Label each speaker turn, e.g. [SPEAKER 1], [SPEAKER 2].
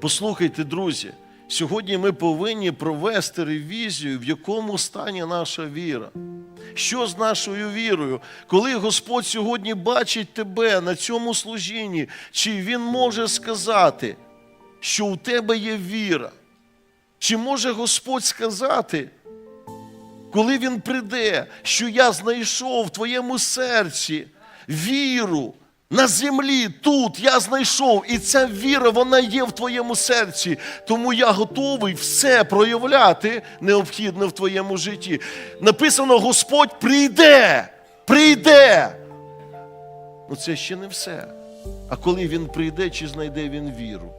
[SPEAKER 1] Послухайте, друзі, сьогодні ми повинні провести ревізію, в якому стані наша віра. Що з нашою вірою? Коли Господь сьогодні бачить тебе на цьому служінні, чи Він може сказати, що у тебе є віра? Чи може Господь сказати, коли Він прийде, що я знайшов в твоєму серці віру на землі, тут я знайшов, і ця віра, вона є в твоєму серці. Тому я готовий все проявляти необхідне в твоєму житті. Написано: Господь прийде, прийде. Ну це ще не все. А коли він прийде, чи знайде він віру?